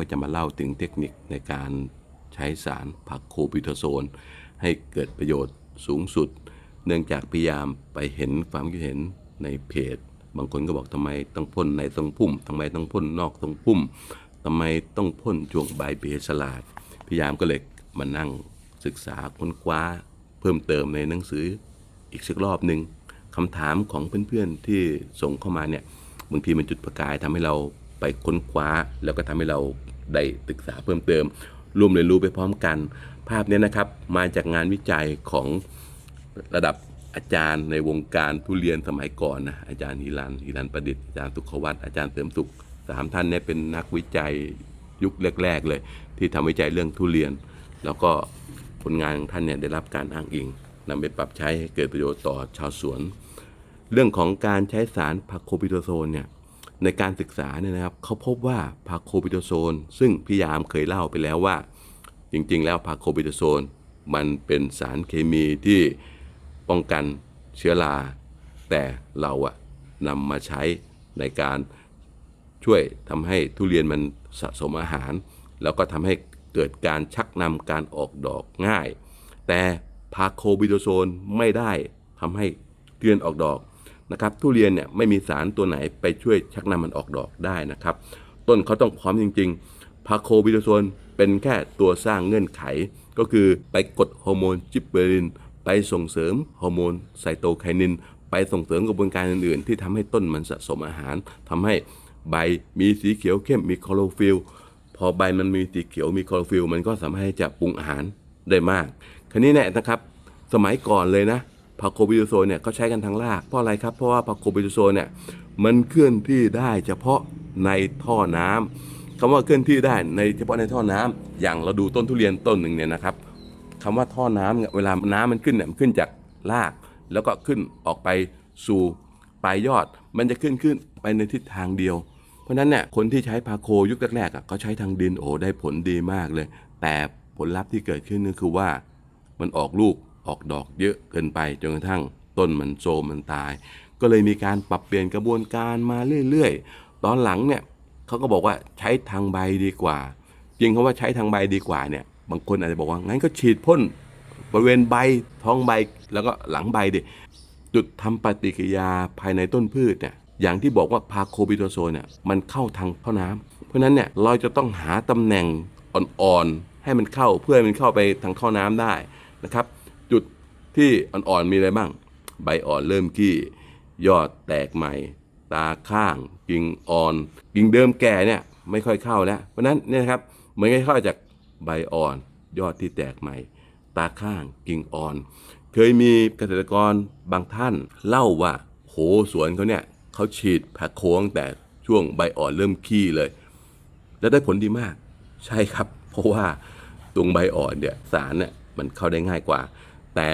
ก็จะมาเล่าถึงเทคนิคในการใช้สารผักโคปิโทโซน ให้เกิดประโยชน์สูงสุด เนื่องจากพยายามไปเห็นความคิดเห็นในเพจ บางคนก็บอกทำไมต้องพ่นในทรงพุ่มทำไมต้องพ่นนอกทรงพุ่มทำไมต้องพ่นช่วงใบเบสลาด พยายามก็เลยมานั่งศึกษาค้นคว้า เพิ่มเติมในหนังสืออีกสักรอบหนึ่งคำถามของเพื่อนๆที่ส่งเข้ามาเนี่ยบางทีมันจุดประกายทำให้เราไปค้นคว้า แล้วก็ทำให้เรา ได้ศึกษาเพิ่มเติม ร่วมเรียนรู้ไปพร้อมกัน ภาพนี้นะครับ มาจากงานวิจัยของระดับอาจารย์ในวงการทุเรียนสมัยก่อนนะอาจารย์ฮิรันฮิรันประดิษฐ์อาจารย์สุขวัตอาจารย์เติมสุขสามท่านเนี้เป็นนักวิจัยยุคแรก ๆ เลย ที่ทำวิจัยเรื่องทุเรียน แล้วก็ผลงานของท่านเนี่ยได้รับการอ้างอิงนำไปปรับใช้ให้เกิดประโยชน์ต่อชาวสวน เรื่องของการใช้สารพาโคปิโตโซนเนี่ย ในการศึกษาเนี่ยนะครับเขาพบว่าพาโคปิโตโซน ซึ่งพี่ยามเคยเล่าไปแล้วว่า จริงๆ แล้วพาโคปิโตโซน มันเป็นสารเคมีที่ป้องกันเชื้อรา แต่เราอะนำมาใช้ในการช่วยทำให้ทุเรียนมันสะสมอาหาร แล้วก็ทำให้เกิดการชักนำการออกดอกง่าย แต่พาโคบิโดโซนไม่ได้ทำให้ทุเรียนออกดอก นะครับทุเรียนเนี่ยไม่มีสารตัวไหนไปช่วยชักนำมันออกดอกได้นะครับ ต้นเขาต้องพร้อมจริงๆพาโคบิโดโซนเป็นแค่ตัวสร้างเงื่อนไข ก็คือไปกดฮอร์โมนจิบเบอริน ไปส่งเสริมฮอร์โมนไซโตไคนิน ไปส่งเสริมกระบวนการอื่นๆ ที่ทำให้ต้นมันสะสมอาหารทำให้ใบมีสีเขียวเข้มมีคลอโรฟิลพอใบมันมีสีเขียวมีคลอโรฟิลมันก็สามารถที่จะปรุงอาหารได้มาก คราวนี้เนี่ยนะครับสมัยก่อนเลยนะ พาโคบิโดโซเนี่ยเขาใช้กันทางรากเพราะอะไรครับ เพราะว่าพาโคบิโดโซเนี่ยมันเคลื่อนที่ได้เฉพาะในท่อน้ำคำว่าเคลื่อนที่ได้ในเฉพาะในท่อน้ำอย่างเราดูต้นทุเรียนต้นหนึ่งเนี่ยนะครับคำว่าท่อน้ำเนี่ยเวลาน้ำมันขึ้นเนี่ยมันขึ้นจากราก แล้วก็ขึ้นออกไปสู่ปลายยอด มันจะขึ้นขึ้นไปในทิศทางเดียว เพราะฉะนั้นเนี่ยคนที่ใช้พาโคยุคแรกๆอะเขาใช้ทางดินโอ้ได้ผลดีมากเลย แต่ผลลัพธ์ที่เกิดขึ้นก็คือว่ามันออกลูก ออกดอกเยอะเกินไปจนกระทั่งต้นมันโทรมมันตาย ก็เลยมีการปรับเปลี่ยนกระบวนการมาเรื่อยๆ ตอนหลังเนี่ยเขาก็บอกว่าใช้ทางใบดีกว่าจริงเขาว่าใช้ทางใบดีกว่าเนี่ยบางคนอาจจะบอกว่างั้นก็ฉีดพ่นบริเวณใบท้องใบแล้วก็หลังใบดิจุดทำปฏิกิริยาภายในต้นพืชเนี่ยอย่างที่บอกว่าพาโคบิโตโซนเนี่ยมันเข้าทางท่อน้ำเพราะนั้นเนี่ยเราจะต้องหาตำแหน่งอ่อนๆให้มันเข้าเพื่อให้มันเข้าไปทางท่อน้ำได้นะครับ ที่อ่อนๆมีอะไรบ้าง ใบอ่อนเริ่มกี้ยอดแตกใหม่ ตาข้างกิ่งอ่อนกิ่งเดิมแก่เนี่ยไม่ค่อยเข้าแล้ว เพราะนั้นเนี่ยครับเหมือนกับเข้าจากใบอ่อน ยอดที่แตกใหม่ ตาข้างกิ่งอ่อน เคยมีเกษตรกรบางท่าน เล่าว่าโหสวนเขาเนี่ยเขาฉีดแผกโค้งแต่ช่วงใบอ่อนเริ่มขี้เลย แล้วได้ผลดีมาก ใช่ครับ เพราะว่าตรงใบอ่อนเนี่ยสารเนี่ยมันเข้าได้ง่ายกว่า แต่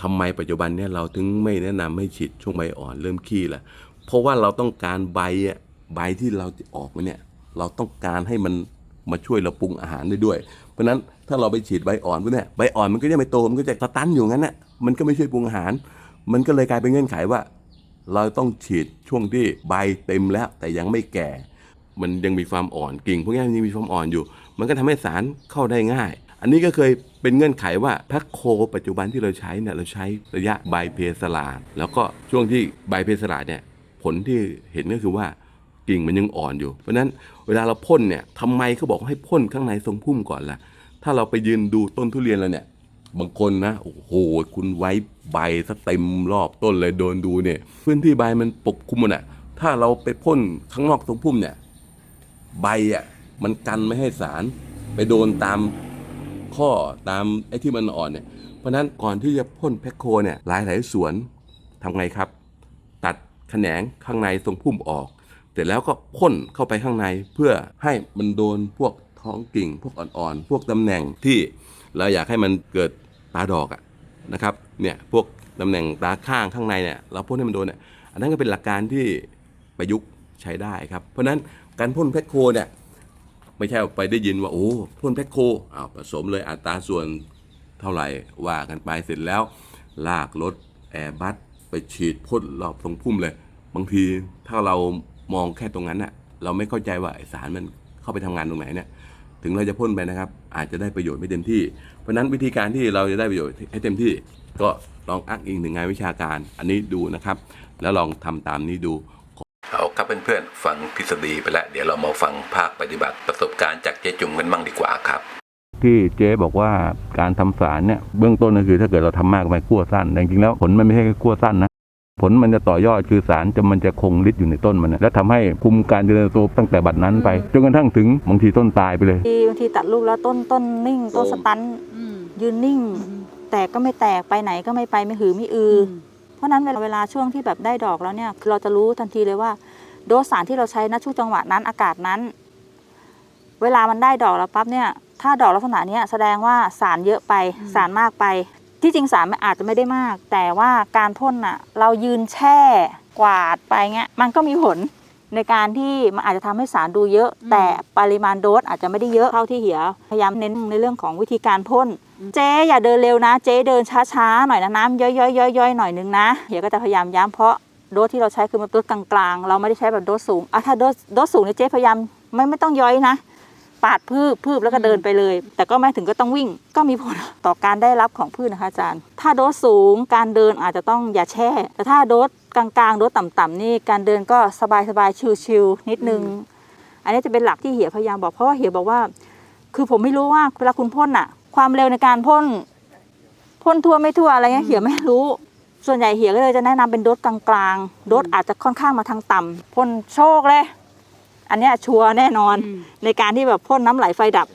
ทำไมปัจจุบันเนี่ยเราถึงไม่แนะนำให้ฉีดช่วงใบอ่อนเริ่มขี้ล่ะ เพราะว่าเราต้องการใบอะใบที่เราจะออกมาเนี่ยเราต้องการให้มันมาช่วยเราปรุงอาหารได้ด้วย เพราะฉะนั้นถ้าเราไปฉีดใบอ่อนพวกเนี่ยใบอ่อนมันก็ยังไม่โตมันก็จะสตันอยู่งั้นน่ะมันก็ไม่ช่วยปรุงอาหาร มันก็เลยกลายเป็นเงื่อนไขว่า เราต้องฉีดช่วงที่ใบเต็มแล้ว แต่ยังไม่แก่ มันยังมีความอ่อนกิ่งพวกนี้ยังมีความอ่อนอยู่ มันก็ทำให้สารเข้าได้ง่าย อันนี้ก็เคยเป็นเงื่อนไขว่าแพ็คโคปัจจุบันที่เราใช้เนี่ยเราใช้ระยะใบเพสลาดแล้วก็ช่วงที่ใบเพสลาดเนี่ยผลที่เห็นก็คือว่ากิ่งมันยังอ่อนอยู่ เพราะฉะนั้นเวลาเราพ่นเนี่ยทำไมเขาบอกให้พ่นข้างในทรงพุ่มก่อนล่ะ ถ้าเราไปยืนดูต้นทุเรียนแล้วเนี่ย บางคนนะ โอ้โห คุณไว้ใบซะเต็มรอบต้นเลยโดนดูเนี่ย พื้นที่ใบมันปกคลุมหมดอะ ถ้าเราไปพ่นข้างนอกทรงพุ่มเนี่ย ใบอะมันกันไม่ให้สารไปโดนตาม ข้อตามไอ้ที่มันอ่อนเนี่ย เพราะนั้นก่อนที่จะพ่นแพคโคเนี่ยหลายหลายสวนทำไงครับ ตัดแขนงข้างในทรงพุ่มออก เสร็จแล้วก็พ่นเข้าไปข้างในเพื่อให้มันโดนพวกท้องกิ่ง พวกอ่อนๆ พวกตำแหน่งที่เราอยากให้มันเกิดตาดอกอะนะครับเนี่ยพวกตำแหน่งตาข้างข้างในเนี่ยเราพ่นให้มันโดนเนี่ยอันนั้นก็เป็นหลักการที่ประยุกต์ใช้ได้ครับ เพราะฉะนั้นการพ่นแพคโคเนี่ย ไม่ใช่ไปได้ยินว่าโอ้พ่นแพ็คโคอ้าวผสมเลยอัตราส่วนเท่าไหร่ว่ากันไปเสร็จแล้ว ลากรถแอร์บัสไปฉีดพ่นรอบตรงพุ่มเลย บางทีถ้าเรามองแค่ตรงนั้นน่ะเราไม่เข้าใจว่าสารมันเข้าไปทำงานตรงไหนเนี่ยถึงเราจะพ่นไปนะครับ อาจจะได้ประโยชน์ไม่เต็มที่ เพราะฉะนั้นวิธีการที่เราจะได้ประโยชน์ให้เต็มที่ ก็ลองอ้างอิงถึงงานวิชาการ อันนี้ดูนะครับ แล้วลองทำตามนี้ดู เอาครับเพื่อนๆฟังทฤษฎีไปแล้ว เดี๋ยวเรามาฟังภาคปฏิบัติประสบการณ์จากเจ๊จุ่มกันบ้างดีกว่าครับที่เจ๊บอกว่าการทำสารเนี่ยเบื้องต้นก็คือถ้าเกิดเราทำมากไปขั้วสั้นแต่จริงๆแล้วผลมันไม่ใช่แค่ขั้วสั้นนะผลมันจะต่อยอดคือสารจะมันจะคงฤทธิ์อยู่ในต้นมันนะและทำให้คุมการเจริญเติบโตตั้งแต่บัดนั้นไปจนกระทั่งถึงบางทีต้นตายไปเลยบางทีบางทีตัดลูกแล้วต้นต้นนิ่งต้นสตันอืมยืนนิ่งอืมแตกก็ไม่แตกไปไหนก็ไม่ไปไม่หือไม่อืออเพราะฉะนั้นเวลาเวลาช่วงที่แบบได้ดอกแล้วเนี่ยคือเราจะรู้ทันทีเลยว่า โดสสารที่เราใช้ณช่วงจังหวะนั้นอากาศนั้น เวลามันได้ดอกแล้วปั๊บเนี่ยถ้าดอกลักษณะเนี้ยแสดงว่าสารเยอะไปอืมสารมากไป ที่จริงสารมันอาจจะไม่ได้มาก แต่ว่าการพ่นน่ะ เรายืนแช่กวาดไปเงี้ยมันก็มีผลในการที่มันอาจจะทำให้สารดูเยอะ แต่ปริมาณโดสอาจจะไม่ได้เยอะเท่าที่เหียพยายามเน้นในเรื่องของวิธีการพ่นเจ๊อย่าเดินเร็วนะ เจ๊เดินช้าๆหน่อยนะน้ำย่อยๆๆๆหน่อยนึงนะเหียก็จะพยายามย้ำเพราะ โดสที่เราใช้คือมันโดสกลางๆ เราไม่ได้ใช้แบบโดสสูงอะถ้าโดสโดสสูงเนี่ยเจ๊พยายามไม่ไม่ต้องย่อยนะ ปาดพืชพืชแล้วก็เดินไปเลย แต่ก็ไม่ถึงก็ต้องวิ่ง ก็มีผลต่อการได้รับของพืชนะคะอาจารย์ ถ้าโดสสูงการเดินอาจจะต้องอย่าแช่ แต่ถ้าโดสกลางๆ โดสต่ำๆนี่การเดินก็สบายๆชิวๆนิดนึง อันนี้จะเป็นหลักที่เหียพยายามบอกเพราะว่าเหียบอกว่า คือผมไม่รู้ว่าเวลาคุณพ่นอะความเร็วในการพ่นพ่นทั่วไม่ทั่วอะไรเงี้ยเหียไม่รู้ ส่วนใหญ่เหียก็เลยจะแนะนำเป็นโดสกลางๆโดสอาจจะค่อนข้างมาทางต่ำพ่นโชคเลย อันเนี้ยชัวร์แน่นอนอืมในการที่แบบพ่นน้ำไหลไฟดับ